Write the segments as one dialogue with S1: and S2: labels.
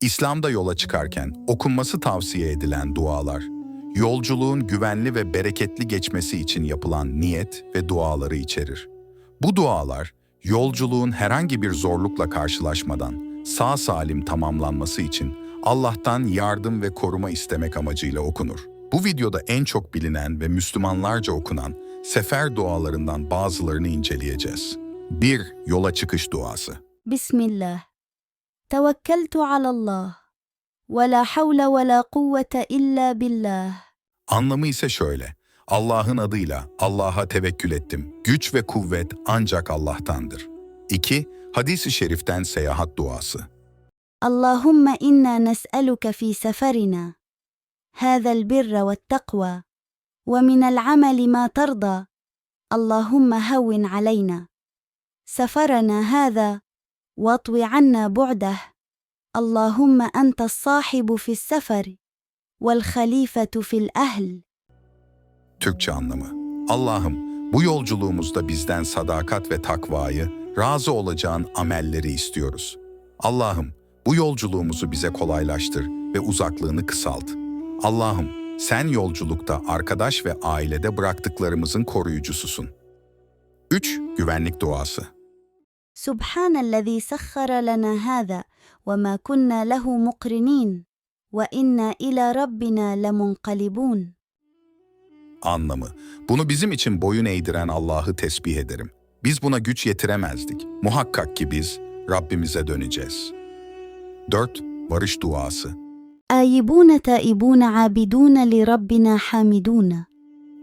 S1: İslam'da yola çıkarken okunması tavsiye edilen dualar, yolculuğun güvenli ve bereketli geçmesi için yapılan niyet ve duaları içerir. Bu dualar, yolculuğun herhangi bir zorlukla karşılaşmadan sağ salim tamamlanması için Allah'tan yardım ve koruma istemek amacıyla okunur. Bu videoda en çok bilinen ve Müslümanlarca okunan sefer dualarından bazılarını inceleyeceğiz. 1. Yola çıkış duası.
S2: Bismillah. توكلت على الله ولا حول ولا قوة إلا بالله.
S1: Anlamı ise şöyle. Allah'ın adıyla Allah'a tevekkül ettim. Güç ve kuvvet ancak Allah'tandır. 2. Hadis-i şeriften seyahat duası.
S2: Allahümme inna nes'aluka fi seferina. هذا البر والتقوى ومن العمل ما ترضى اللهم هون علينا سفرنا هذا واطو عنا بعده اللهم أنت الصاحب في السفر والخليفة في الأهل
S1: Türkçe anlamı. Allah'ım bu yolculuğumuzda bizden sadakat ve takvayı, razı olacağın amelleri istiyoruz. Allah'ım bu yolculuğumuzu bize kolaylaştır ve uzaklığını kısalt. Allah'ım sen yolculukta arkadaş ve ailede bıraktıklarımızın koruyucususun. 3. Güvenlik duası.
S2: سبحان الذي سخر لنا هذا وما كنا له مقرنين وإنا إلى ربنا لمنقلبون
S1: Anlamı. Bunu bizim için boyun eğdiren Allah'ı tesbih ederim. Biz buna güç yetiremezdik. Muhakkak ki biz Rabbimize döneceğiz. 4. Barış duası.
S2: آيبون تائبون عابدون لربنا حامدون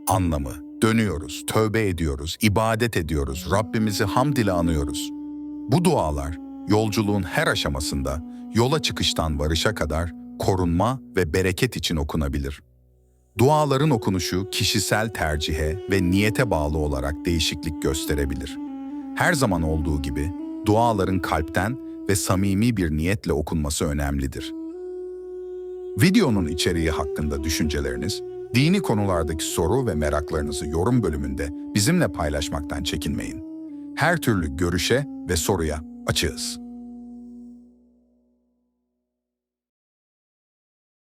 S1: Anlamı. Dönüyoruz, tövbe ediyoruz, ibadet ediyoruz, Rabbimizi hamd ile anıyoruz. Bu dualar yolculuğun her aşamasında yola çıkıştan varışa kadar korunma ve bereket için okunabilir. Duaların okunuşu kişisel tercihe ve niyete bağlı olarak değişiklik gösterebilir. Her zaman olduğu gibi duaların kalpten ve samimi bir niyetle okunması önemlidir. Videonun içeriği hakkında düşünceleriniz, dini konulardaki soru ve meraklarınızı yorum bölümünde bizimle paylaşmaktan çekinmeyin. Her türlü görüşe ve soruya açığız.